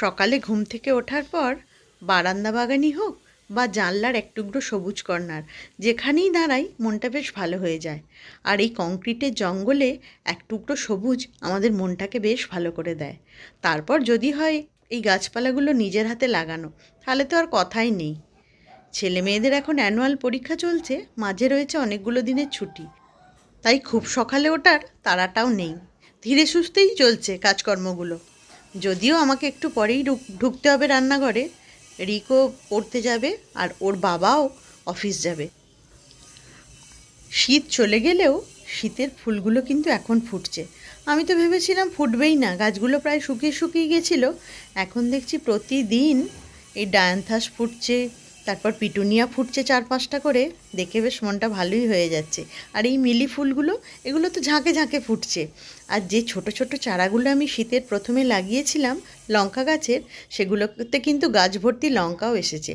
সকালে ঘুম থেকে ওঠার পর বারান্দা বাগানই হোক বা জানলার এক টুকরো সবুজ কর্নার, যেখানেই দাঁড়াই মনটা বেশ ভালো হয়ে যায়। আর এই কংক্রিটের জঙ্গলে এক টুকরো সবুজ আমাদের মনটাকে বেশ ভালো করে দেয়। তারপর যদি হয় এই গাছপালাগুলো নিজের হাতে লাগানো, তাহলে তো আর কথাই নেই। ছেলে মেয়েদের এখন অ্যানুয়াল পরীক্ষা চলছে, মাঝে রয়েছে অনেকগুলো দিনের ছুটি। তাই খুব সকালে ওঠার তাড়াটাও নেই। ধীরে সুস্থেই চলছে কাজকর্মগুলো। যদিও আমাকে একটু পরেই ঢুক- ঢুকতে হবে রান্নাঘরে। রিকো পড়তে যাবে আর ওর বাবাও অফিস যাবে। শীত চলে গেলেও শীতের ফুলগুলো কিন্তু এখন ফুটছে। আমি তো ভেবেছিলাম ফুটবেই না, গাছগুলো প্রায় শুকিয়ে শুকিয়ে গেছিল। এখন দেখছি প্রতিদিন এই ডায়ান্থাস ফুটছে তারপর পিটুনিয়া ফুটছে চার পাঁচটা করে, দেখে বেশ মনটা ভালোই হয়ে যাচ্ছে। আর এই মিলি ফুলগুলো, এগুলো তো ঝাঁকে ঝাঁকে ফুটছে। আর যে ছোট ছোট চারাগুলো আমি শীতের প্রথমে লাগিয়েছিলাম লঙ্কা গাছের, সেগুলোতে কিন্তু গাছ ভর্তি লঙ্কাও এসেছে।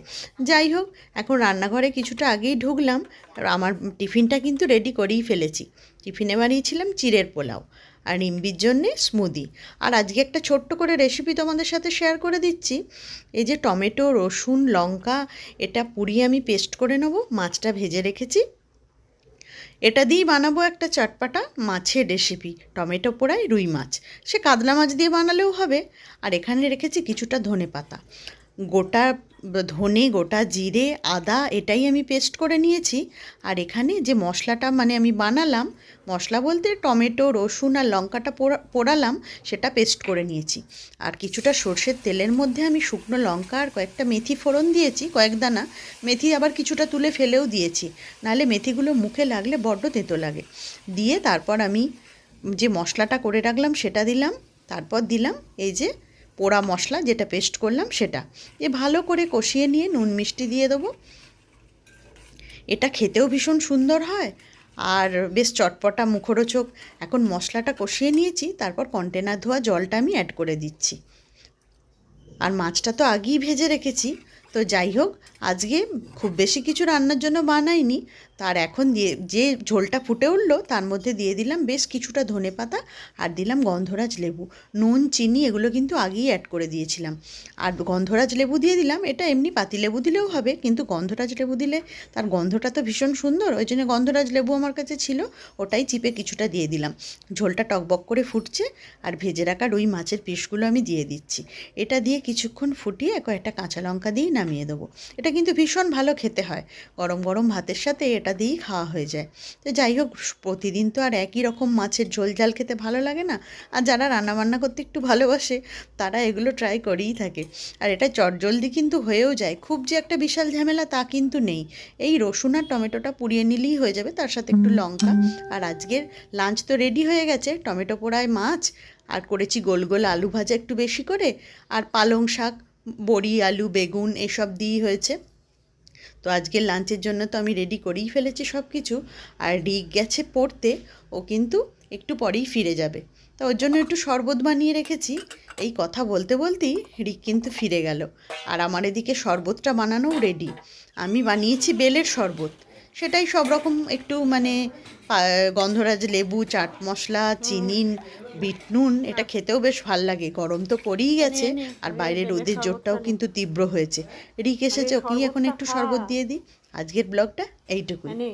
যাই হোক, এখন রান্নাঘরে কিছুটা আগেই ঢুকলাম, আর আমার টিফিনটা কিন্তু রেডি করেই ফেলেছি। টিফিনে বানিয়েছিলাম চিড়ের পোলাও। আর রিম্বির জন্যে স্মুদি আর আজকে একটা ছোট্ট করে রেসিপি তোমাদের সাথে শেয়ার করে দিচ্ছি। এই যে টমেটো, রসুন, লঙ্কা, এটা পুড়িয়ে আমি পেস্ট করে নেব, মাছটা ভেজে রেখেছি। এটা দিয়েই বানাবো একটা চটপাটা মাছের রেসিপি টমেটো পোড়ায় রুই মাছ। সে কাতলা মাছ দিয়ে বানালেও হবে। আর এখানে রেখেছি কিছুটা ধনে পাতা গোটা ধনে, গোটা জিরে, আদা এটাই আমি পেস্ট করে নিয়েছি। আর এখানে যে মশলাটা মানে আমি বানালাম, মশলা বলতে টমেটো, রসুন আর লঙ্কাটা পোড়া- পোড়ালাম, সেটা পেস্ট করে নিয়েছি। আর কিছুটা সর্ষের তেলের মধ্যে আমি শুকনো লঙ্কা আর কয়েকটা মেথি ফোড়ন দিয়েছি, কয়েক দানা। মেথি আবার কিছুটা তুলে ফেলেও দিয়েছি, নাহলে মেথিগুলো মুখে লাগলে বড্ড তেতো লাগে। দিয়ে তারপর আমি যে মশলাটা করে রাখলাম, সেটা দিলাম, তারপর দিলাম এই যে পোড়া মশলা যেটা পেস্ট করলাম সেটা। এ ভালো করে কষিয়ে নিয়ে নুন মিষ্টি দিয়ে দেবো। এটা খেতেও ভীষণ সুন্দর হয় আর বেশ চটপটা মুখরোচক। এখন মশলাটা কষিয়ে নিয়েছি, তারপর কন্টেনার ধোয়া জলটা আমি অ্যাড করে দিচ্ছি। আর মাছটা তো আগেই ভেজে রেখেছি তো যাই হোক, আজকে খুব বেশি কিছু রান্নার জন্য বানাইনি। তার এখন দিয়ে, যে ঝোলটা ফুটে উঠল, তার মধ্যে দিয়ে দিলাম বেশ কিছুটা ধনে পাতা আর দিলাম গন্ধরাজ লেবু। নুন, চিনি, এগুলো কিন্তু আগেই অ্যাড করে দিয়েছিলাম। আর গন্ধরাজ লেবু দিয়ে দিলাম, এটা এমনি পাতি লেবু দিলেও হবে, কিন্তু গন্ধরাজ লেবু দিলে তার গন্ধটা তো ভীষণ সুন্দর, ওই জন্য গন্ধরাজ লেবু আমার কাছে ছিল, ওটাই চিপে কিছুটা দিয়ে দিলাম। ঝোলটা টকবক করে ফুটছে আর ভেজে রাখা রুই মাছের পিসগুলো আমি দিয়ে দিচ্ছি। এটা দিয়ে কিছুক্ষণ ফুটিয়ে কয়েকটা কাঁচা লঙ্কা দিয়ে নামিয়ে দেবো। এটা কিন্তু ভীষণ ভালো খেতে হয়। গরম গরম ভাতের সাথে এটা দিয়েই খাওয়া হয়ে যায়। তো যাই হোক প্রতিদিন তো আর একই রকম মাছের ঝোল ঝাল খেতে ভালো লাগে না। আর যারা রান্নাবান্না করতে একটু ভালোবাসে তারা এগুলো ট্রাই করেই থাকে। আর এটা চটজলদি কিন্তু হয়েও যায়। খুব যে একটা বিশাল ঝামেলা তা কিন্তু নেই। এই রসুন আর টমেটোটা পুড়িয়ে নিলেই হয়ে যাবে। তার সাথে একটু লঙ্কা। আর আজকের লাঞ্চ তো রেডি হয়ে গেছে। টমেটো পোড়ায় মাছ। আর করেছি গোল গোল আলু ভাজা একটু বেশি করে। আর পালং শাক। বড়ি, আলু, বেগুন এসব দিয়েই হয়েছে। তো আজকে লাঞ্চের জন্য তো আমি রেডি করেই ফেলেছি সব কিছু আর রিক গেছে পড়তে, ও কিন্তু একটু পরেই ফিরে যাবে। তো ওর জন্য একটু শরবত বানিয়ে রেখেছি। এই কথা বলতে বলতেই রিক কিন্তু ফিরে গেল। আর আমার এদিকে শরবতটা বানানোও রেডি আমি বানিয়েছি বেলের শরবত। সেটাই সব রকম একটু মানে গন্ধরাজ লেবু, চাট মশলা, চিনি, বিট নুন, এটা খেতেও বেশ ভালো লাগে। গরম তো পড়েই গেছে, আর বাইরে রোদের জোরটাও কিন্তু তীব্র হয়েছে। রিক এসেছে, ওকেই এখন একটু শরবত দিয়ে দিই। আজকের ব্লগটা এইটুকুই। মানে